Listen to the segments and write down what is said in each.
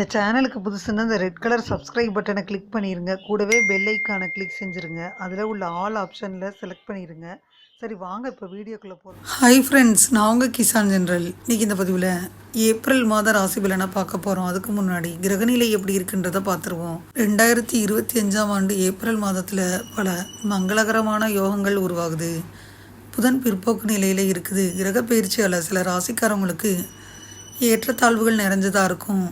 இந்த சேனலுக்கு புதுசுன்னா இந்த ரெட் கலர் சப்ஸ்கிரைப் பட்டனை கிளிக் பண்ணிடுங்க கூடவே பெல் ஐக்கானை கிளிக் செஞ்சுருங்க. அதில் உள்ள ஆல் ஆப்ஷனில் செலக்ட் பண்ணிடுங்க சரி வாங்க இப்போ வீடியோக்குள்ளே போகிறோம் ஹாய் ஃப்ரெண்ட்ஸ் நான் உங்கள் கிசான் ஜென்ரல் இன்றைக்கி இந்த பதிவில் ஏப்ரல் மாத ராசி பலனை பார்க்க போகிறோம் அதுக்கு முன்னாடி கிரகநிலை எப்படி இருக்குன்றதை பார்த்துருவோம். ரெண்டாயிரத்தி இருபத்தி அஞ்சாம் ஆண்டு ஏப்ரல் மாதத்தில் பல மங்களகரமான யோகங்கள் உருவாகுது. புதன் பிற்போக்கு நிலையில் இருக்குது. கிரக பயிற்சியால் சில ராசிக்காரவங்களுக்கு ஏற்றத்தாழ்வுகள் நிறைஞ்சதாக இருக்கும்.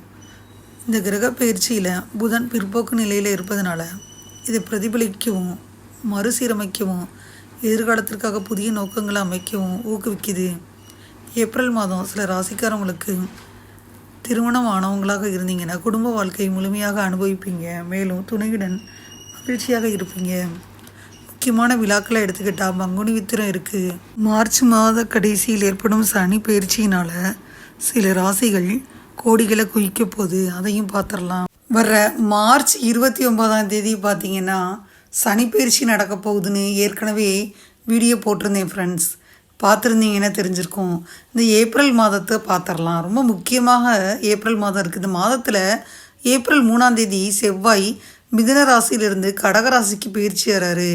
இந்த கிரக பயிற்சியில் புதன் பிற்போக்கு நிலையில் இருப்பதனால இதை பிரதிபலிக்கவும் மறுசீரமைக்கவும் எதிர்காலத்திற்காக புதிய நோக்கங்களை அமைக்கவும் ஊக்குவிக்குது. ஏப்ரல் மாதம் சில ராசிக்காரவங்களுக்கு திருமணம் ஆனவங்களாக இருந்தீங்கன்னா குடும்ப வாழ்க்கையை முழுமையாக அனுபவிப்பீங்க. மேலும் துணையுடன் மகிழ்ச்சியாக இருப்பீங்க. முக்கியமான விழாக்களை எடுத்துக்கிட்டால் பங்குனி வித்திரம் இருக்குது மார்ச் மாத கடைசியில் ஏற்படும் சனி பயிற்சியினால் சில ராசிகள் கோடிகளை குவிக்க போகுது அதையும் பார்த்துடலாம். வர்ற மார்ச் இருபத்தி ஒன்பதாம் தேதி பார்த்தீங்கன்னா சனிப்பயிற்சி நடக்க போகுதுன்னு ஏற்கனவே வீடியோ போட்டிருந்தேன் ஃப்ரெண்ட்ஸ் பார்த்துருந்தீங்கன்னா தெரிஞ்சிருக்கும். இந்த ஏப்ரல் மாதத்தை பார்த்துடலாம். ரொம்ப முக்கியமாக ஏப்ரல் மாதம் இருக்குது. இந்த மாதத்தில் ஏப்ரல் மூணாம் தேதி செவ்வாய் மிதுன ராசியிலிருந்து கடக ராசிக்கு பயிற்சி வராரு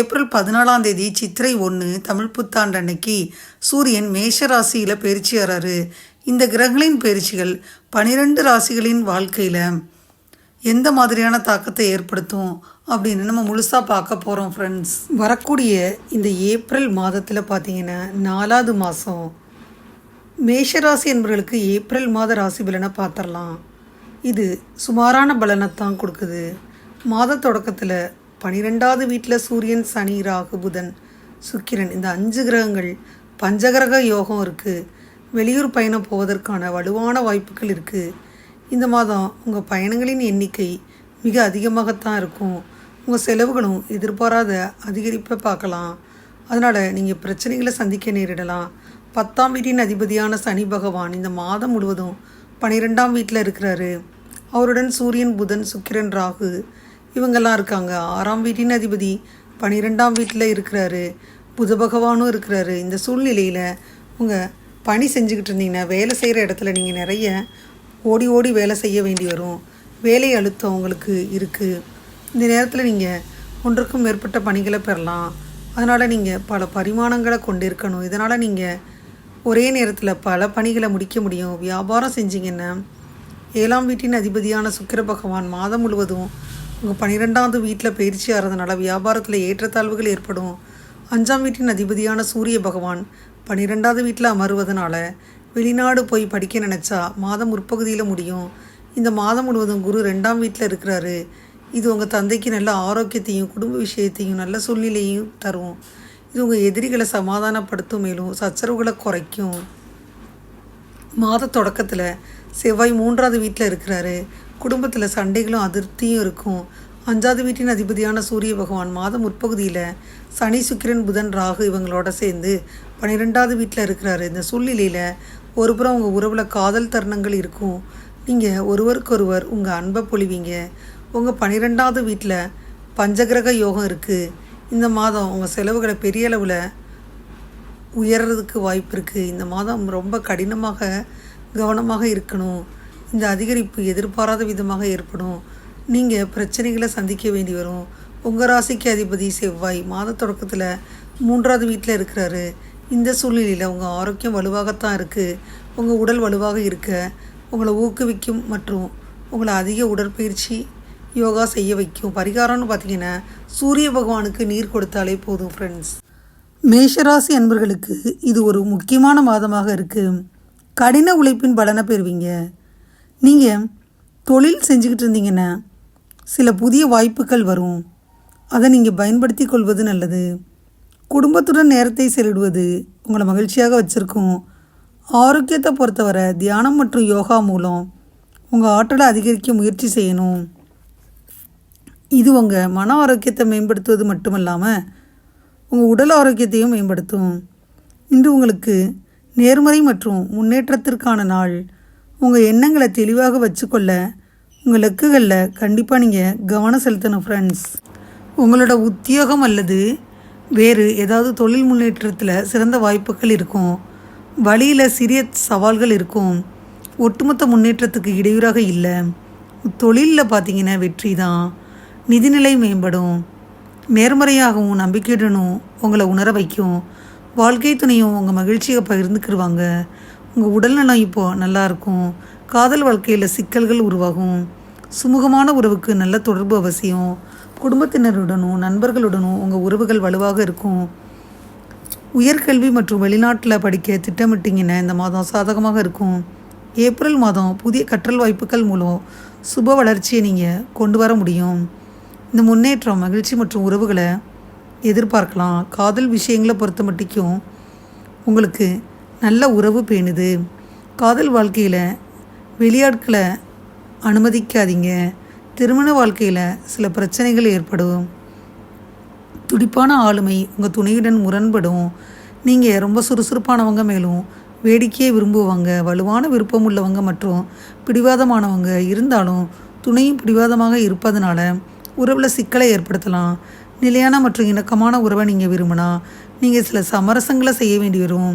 ஏப்ரல் பதினாலாம் தேதி சித்திரை ஒன்று தமிழ் புத்தாண்டு அன்னைக்கு சூரியன் மேஷ ராசியில் பயிற்சி வராரு இந்த கிரகங்களின் பயிற்சிகள் பனிரெண்டு ராசிகளின் வாழ்க்கையில் எந்த மாதிரியான தாக்கத்தை ஏற்படுத்தும் அப்படின்னு நம்ம முழுசாக பார்க்க போகிறோம் ஃப்ரெண்ட்ஸ் வரக்கூடிய இந்த ஏப்ரல் மாதத்தில் பார்த்தீங்கன்னா நாலாவது மாதம் மேஷராசி என்பவர்களுக்கு ஏப்ரல் மாத ராசி பலனை பார்த்துடலாம். இது சுமாரான பலனைத்தான் கொடுக்குது. மாத தொடக்கத்தில் பனிரெண்டாவது வீட்டில் சூரியன் சனி ராகு புதன் சுக்கிரன் இந்த அஞ்சு கிரகங்கள் பஞ்சகிரக யோகம் இருக்குது வெளியூர் பயணம் போவதற்கான வலுவான வாய்ப்புகள் இருக்குது இந்த மாதம் உங்கள் பயணங்களின் எண்ணிக்கை மிக அதிகமாகத்தான் இருக்கும். உங்கள் செலவுகளும் எதிர்பாராத அதிகரிப்பை பார்க்கலாம். அதனால் நீங்கள் பிரச்சனைகளை சந்திக்க நேரிடலாம். பத்தாம் வீட்டின் அதிபதியான சனி பகவான் இந்த மாதம் முழுவதும் பன்னிரெண்டாம் வீட்டில் இருக்கிறாரு. அவருடன் சூரியன் புதன் சுக்கிரன் ராகு இவங்கெல்லாம் இருக்காங்க. ஆறாம் வீட்டின் அதிபதி பன்னிரெண்டாம் வீட்டில் இருக்கிறாரு. புத பகவானும் இருக்கிறாரு. இந்த சூழ்நிலையில் உங்கள் பணி செஞ்சுக்கிட்டு இருந்தீங்கன்னா வேலை செய்கிற இடத்துல நீங்கள் நிறைய ஓடி ஓடி வேலை செய்ய வேண்டி வரும். வேலை அழுத்தம் உங்களுக்கு இருக்குது இந்த நேரத்தில் நீங்கள் ஒன்றுக்கும் மேற்பட்ட பணிகளை பெறலாம். அதனால் நீங்கள் பல பரிமாணங்களை கொண்டிருக்கணும். இதனால் நீங்கள் ஒரே நேரத்தில் பல பணிகளை முடிக்க முடியும். வியாபாரம் செஞ்சீங்கன்னா ஏழாம் வீட்டின் அதிபதியான சுக்கிர பகவான் மாதம் முழுவதும் உங்கள் பன்னிரெண்டாவது வீட்டில் பயிற்சி ஆகிறதுனால வியாபாரத்தில் ஏற்றத்தாழ்வுகள் ஏற்படும். அஞ்சாம் வீட்டின் அதிபதியான சூரிய பகவான் பன்னிரெண்டாவது வீட்டில் அமருவதனால வெளிநாடு போய் படிக்க நினச்சா மாதம் முற்பகுதியில் முடியும். இந்த மாதம் முழுவதும் குரு ரெண்டாம் வீட்டில் இருக்கிறாரு. இது உங்கள் தந்தைக்கு நல்ல ஆரோக்கியத்தையும் குடும்ப விஷயத்தையும் நல்ல சூழ்நிலையும் தரும். இது உங்கள் எதிரிகளை சமாதானப்படுத்தும் மேலும் சச்சரவுகளை குறைக்கும். மாத தொடக்கத்தில் செவ்வாய் மூன்றாவது வீட்டில் இருக்கிறாரு. குடும்பத்தில் சண்டைகளும் அதிருப்தியும் இருக்கும். அஞ்சாவது வீட்டின் அதிபதியான சூரிய பகவான் மாதம் முற்பகுதியில் சனி சுக்கிரன் புதன் ராகு இவங்களோட சேர்ந்து பன்னிரெண்டாவது வீட்டில் இருக்கிறாரு. இந்த சூழ்நிலையில் ஒருபுறம் உங்கள் உறவில் காதல் தருணங்கள் இருக்கும். நீங்கள் ஒருவருக்கொருவர் உங்கள் அன்பை பொழிவீங்க. உங்கள் பன்னிரெண்டாவது வீட்டில் பஞ்சகிரக யோகம் இருக்குது இந்த மாதம் உங்கள் செலவுகளை பெரிய அளவில் உயர்றதுக்கு வாய்ப்பு இருக்குது இந்த மாதம் ரொம்ப கடினமாக கவனமாக இருக்கணும். இந்த அதிகரிப்பு எதிர்பாராத விதமாக ஏற்படும். நீங்கள் பிரச்சனைகளை சந்திக்க வேண்டி வரும். உங்கள் ராசிக்கு அதிபதி செவ்வாய் மாத தொடக்கத்தில் மூன்றாவது வீட்டில் இருக்கிறாரு. இந்த சூழ்நிலையில் உங்கள் ஆரோக்கியம் வலுவாகத்தான் இருக்குது உங்கள் உடல் வலுவாக இருக்க. உங்களை ஊக்குவிக்கும் மற்றும் உங்களை அதிக உடற்பயிற்சி யோகா செய்ய வைக்கும் பரிகாரம்னு பார்த்தீங்கன்னா சூரிய பகவானுக்கு நீர் கொடுத்தாலே போதும் ஃப்ரெண்ட்ஸ் மேஷராசி அன்பர்களுக்கு இது ஒரு முக்கியமான மாதமாக இருக்குது கடின உழைப்பின் பலனை பெறுவீங்க. நீங்கள் தொழில் செஞ்சுக்கிட்டு இருந்தீங்கன்னா சில புதிய வாய்ப்புகள் வரும். அதை நீங்கள் பயன்படுத்தி கொள்வது நல்லது. குடும்பத்துடன் நேரத்தை செலவிடுவது உங்களை மகிழ்ச்சியாக வச்சுருக்கும். ஆரோக்கியத்தை பொறுத்தவரை தியானம் மற்றும் யோகா மூலம் உங்கள் ஆற்றலை அதிகரிக்க முயற்சி செய்யணும். இது உங்கள் மன ஆரோக்கியத்தை மேம்படுத்துவது மட்டுமல்லாமல் உங்கள் உடல் ஆரோக்கியத்தையும் மேம்படுத்தும். இன்று உங்களுக்கு நேர்மறை மற்றும் முன்னேற்றத்திற்கான நாள். உங்கள் எண்ணங்களை தெளிவாக வச்சுக்கொள்ள உங்கள் லக்குகளில் கண்டிப்பாக நீங்கள் கவனம் செலுத்தணும் ஃப்ரெண்ட்ஸ் உங்களோட உத்தியோகம் அல்லது வேறு ஏதாவது தொழில் முன்னேற்றத்தில் சிறந்த வாய்ப்புகள் இருக்கும் வழியில் சிறிய சவால்கள் இருக்கும் ஒட்டுமொத்த முன்னேற்றத்துக்கு இடையூறாக இல்லை. தொழிலில் பார்த்தீங்கன்னா வெற்றி தான். நிதிநிலை மேம்படும். நேர்மறையாகவும் நம்பிக்கையுடனும் உங்களை உணர வைக்கும். வாழ்க்கை துணையும் உங்கள் மகிழ்ச்சியை பகிர்ந்துக்கிடுவாங்க உங்கள் உடல்நலம் இப்போது நல்லாயிருக்கும் காதல் வாழ்க்கையில் சிக்கல்கள் உருவாகும். சுமூகமான உறவுக்கு நல்ல தொடர்பு அவசியம். குடும்பத்தினருடனும் நண்பர்களுடனும் உங்கள் உறவுகள் வலுவாக இருக்கும். உயர்கல்வி மற்றும் வெளிநாட்டில் படிக்க திட்டமிட்டிங்கன்னா இந்த மாதம் சாதகமாக இருக்கும். ஏப்ரல் மாதம் புதிய கற்றல் வாய்ப்புகள் மூலம் சுப வளர்ச்சியை நீங்கள் கொண்டு வர முடியும். இந்த முன்னேற்றம் மகிழ்ச்சி மற்றும் உறவுகளை எதிர்பார்க்கலாம். காதல் விஷயங்களை பொறுத்த மட்டிக்கும் உங்களுக்கு நல்ல உறவு பேணுது. காதல் வாழ்க்கையில் வெளியாட்களை அனுமதிக்காதீங்க. திருமண வாழ்க்கையில் சில பிரச்சனைகள் ஏற்படும். துடிப்பான ஆளுமை உங்கள் துணையுடன் முரண்படும். நீங்கள் ரொம்ப சுறுசுறுப்பானவங்க மேலும் வேடிக்கையை விரும்புவாங்க வலுவான விருப்பம் உள்ளவங்க மற்றும் பிடிவாதமானவங்க இருந்தாலும் துணையும் பிடிவாதமாக இருப்பதனால உறவில் சிக்கலை ஏற்படுத்தலாம். நிலையான மற்றும் இணக்கமான உறவை நீங்கள் விரும்பினா நீங்கள் சில சமரசங்களை செய்ய வேண்டி வரும்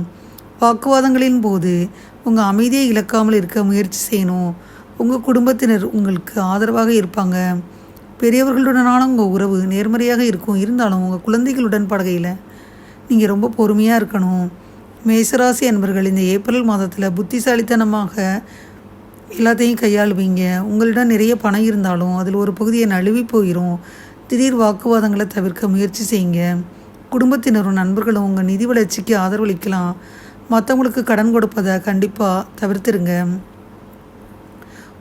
வாக்குவாதங்களின் போது உங்கள் அமைதியை இழக்காமல் இருக்க முயற்சி செய்யணும். உங்கள் குடும்பத்தினர் உங்களுக்கு ஆதரவாக இருப்பாங்க. பெரியவர்களுடனான உங்கள் உறவு நேர்மறையாக இருக்கும். இருந்தாலும் உங்கள் குழந்தைகளுடன் படகையில் நீங்கள் ரொம்ப பொறுமையாக இருக்கணும். மேசராசி அன்பர்கள் இந்த ஏப்ரல் மாதத்தில் புத்திசாலித்தனமாக எல்லாத்தையும் கையாளுவீங்க. உங்களிடம் நிறைய பணம் இருந்தாலும் அதில் ஒரு பகுதியை நழுவி போயிடும் திடீர் வாக்குவாதங்களை தவிர்க்க முயற்சி செய்யுங்க. குடும்பத்தினரும் நண்பர்களும் உங்கள் நிதி வளர்ச்சிக்கு ஆதரவளிக்கலாம். மற்றவங்களுக்கு கடன் கொடுப்பதை கண்டிப்பாக தவிர்த்துருங்க.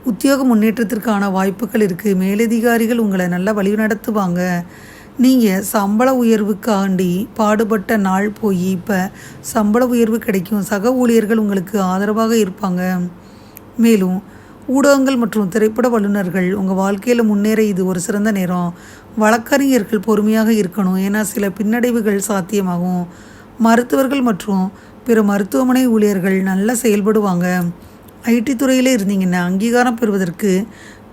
உத்தியோக முன்னேற்றத்திற்கான வாய்ப்புகள் இருக்குது மேலதிகாரிகள் உங்களை நல்லா வழிநடத்துவாங்க நீங்கள் சம்பள உயர்வுக்காண்டி பாடுபட்ட நாள் போய் இப்போ சம்பள உயர்வு கிடைக்கும். சக ஊழியர்கள் உங்களுக்கு ஆதரவாக இருப்பாங்க. மேலும் ஊடகங்கள் மற்றும் திரைப்பட வல்லுநர்கள் உங்கள் வாழ்க்கையில் முன்னேற இது ஒரு சிறந்த நேரம். வழக்கறிஞர்கள் பொறுமையாக இருக்கணும். ஏன்னா சில பின்னடைவுகள் சாத்தியமாகும். மருத்துவர்கள் மற்றும் பிற மருத்துவமனை ஊழியர்கள் நல்லா செயல்படுவாங்க. ஐடி துறையில் இருந்தீங்கன்னா அங்கீகாரம் பெறுவதற்கு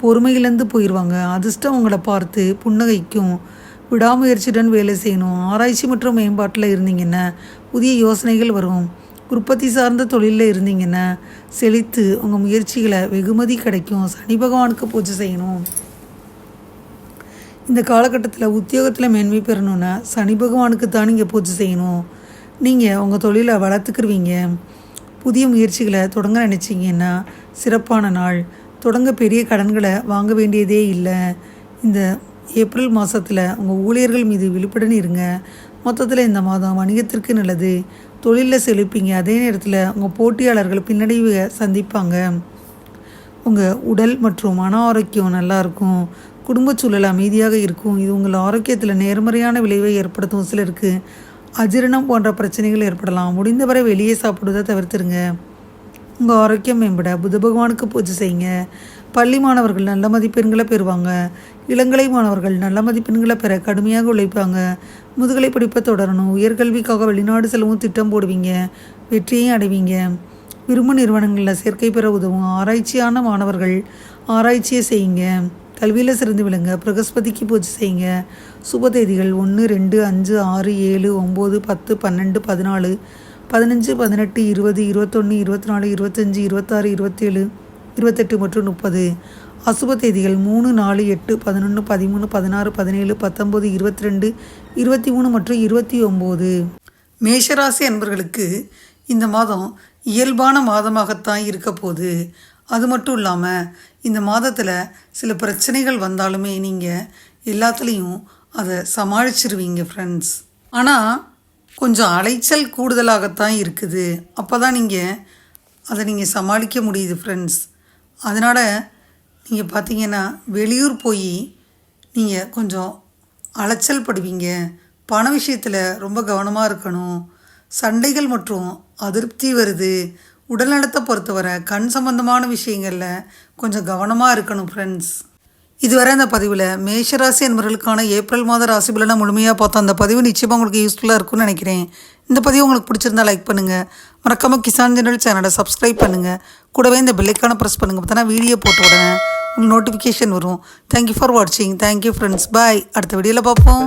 பொறுமையிலேருந்து போயிடுவாங்க அதிர்ஷ்டம் உங்களை பார்த்து புன்னகைக்கும் விடாமுயற்சியுடன் வேலை செய்யணும். ஆராய்ச்சி மற்றும் மேம்பாட்டில் இருந்தீங்கன்னா புதிய யோசனைகள் வரும். உற்பத்தி சார்ந்த தொழிலில் இருந்தீங்கன்னா செழித்து உங்கள் முயற்சிகளை வெகுமதி கிடைக்கும். சனி பகவானுக்கு பூஜை செய்யணும். இந்த காலகட்டத்தில் உத்தியோகத்தில் மேன்மை பெறணுன்னா சனி பகவானுக்கு தான் நீங்கள் பூஜை செய்யணும். நீங்கள் உங்கள் தொழிலை வளர்த்துக்குருவீங்க. புதிய முயற்சிகளை தொடங்க நினச்சிங்கன்னா சிறப்பான நாள். தொடங்க பெரிய கடன்களை வாங்க வேண்டியதே இல்லை. இந்த ஏப்ரல் மாதத்தில் உங்கள் ஊழியர்கள் மீது விழிப்புடன் இருங்க. மொத்தத்தில் இந்த மாதம் வணிகத்திற்கு நல்லது. தொழிலில் செழிப்பீங்க. அதே நேரத்தில் உங்கள் போட்டியாளர்கள் பின்னடைவை சந்திப்பாங்க. உங்கள் உடல் மற்றும் மன ஆரோக்கியம் நல்லாயிருக்கும் குடும்ப சூழல் அமைதியாக இருக்கும். இது உங்கள் ஆரோக்கியத்தில் நேர்மறையான விளைவை ஏற்படுத்தும். சிலருக்கு அஜீரணம் போன்ற பிரச்சனைகள் ஏற்படலாம். முடிந்தவரை வெளியே சாப்பிடுவதை தவிர்த்துருங்க. உங்கள் ஆரோக்கியம் மேம்பட புத பகவானுக்கு பூஜை செய்யுங்க. பள்ளி மாணவர்கள் நல்ல மதிப்பெண்களை பெறுவாங்க. இளங்கலை மாணவர்கள் நல்ல மதிப்பெண்களை பெற கடுமையாக உழைப்பாங்க. முதுகலை படிப்பை தொடரணும். உயர்கல்விக்காக வெளிநாடு செல்லவும் திட்டம் போடுவீங்க. வெற்றியையும் அடைவீங்க. விரும்ப நிறுவனங்களில் சேர்க்கை பெற உதவும். ஆராய்ச்சியான மாணவர்கள் ஆராய்ச்சியை செய்யுங்க. கல்வியில் சிறந்து விளங்க. பிரகஸ்பதிக்கு பூஜை செய்யுங்க. சுப தேதிகள் ஒன்று ரெண்டு அஞ்சு ஆறு ஏழு ஒம்பது பத்து பன்னெண்டு பதினாலு பதினஞ்சு பதினெட்டு இருபது இருபத்தொன்று இருபத்தி நாலு இருபத்தஞ்சி இருபத்தாறு இருபத்தேழு இருபத்தெட்டு மற்றும் முப்பது. அசுப தேதிகள் மூணு நாலு எட்டு பதினொன்று பதிமூணு பதினாறு பதினேழு பத்தொம்போது இருபத்தி ரெண்டு இருபத்தி மூணு மற்றும் இருபத்தி ஒம்பது மேஷராசி அன்பர்களுக்கு இந்த மாதம் இயல்பான மாதமாகத்தான் இருக்க போகுது. அது மட்டும் இல்லாமல் இந்த மாதத்தில் சில பிரச்சனைகள் வந்தாலுமே நீங்கள் எல்லாத்துலேயும் அதை சமாளிச்சிருவீங்க ஃப்ரெண்ட்ஸ் ஆனால் கொஞ்சம் அலைச்சல் கூடுதலாகத்தான் இருக்குது. அப்போ தான் நீங்கள் அதை நீங்கள் சமாளிக்க முடியுது ஃப்ரெண்ட்ஸ் அதனால் நீங்கள் பார்த்தீங்கன்னா வெளியூர் போய் நீங்கள் கொஞ்சம் அலைச்சல் படுவீங்க. பண விஷயத்தில் ரொம்ப கவனமாக இருக்கணும். சண்டைகள் மற்றும் அதிருப்தி வருது. உடல்நலத்தை பொறுத்தவரை கண் சம்பந்தமான விஷயங்களில் கொஞ்சம் கவனமாக இருக்கணும் ஃப்ரெண்ட்ஸ் இதுவரை அந்த பதிவில் மேஷராசி என்பவர்களுக்கான ஏப்ரல் மாத ராசி பலனை முழுமையாக பார்த்தோம். அந்த பதிவு நிச்சயமாக உங்களுக்கு யூஸ்ஃபுல்லாக இருக்கும்னு நினைக்கிறேன். இந்த பதிவு உங்களுக்கு பிடிச்சிருந்தா லைக் பண்ணுங்கள் மறக்காமல் கிசான் ஜெனரல் சேனலை சப்ஸ்கிரைப் பண்ணுங்கள் கூடவே இந்த பெல்லைக்கான ப்ரெஸ் பண்ணுங்கள் பார்த்தோன்னா வீடியோ போட்ட உடனே உங்களுக்கு நோட்டிஃபிகேஷன் வரும். தேங்க்யூ ஃபார் வாட்சிங் தேங்க்யூ ஃப்ரெண்ட்ஸ் பாய் அடுத்த வீடியோவில் பார்ப்போம்.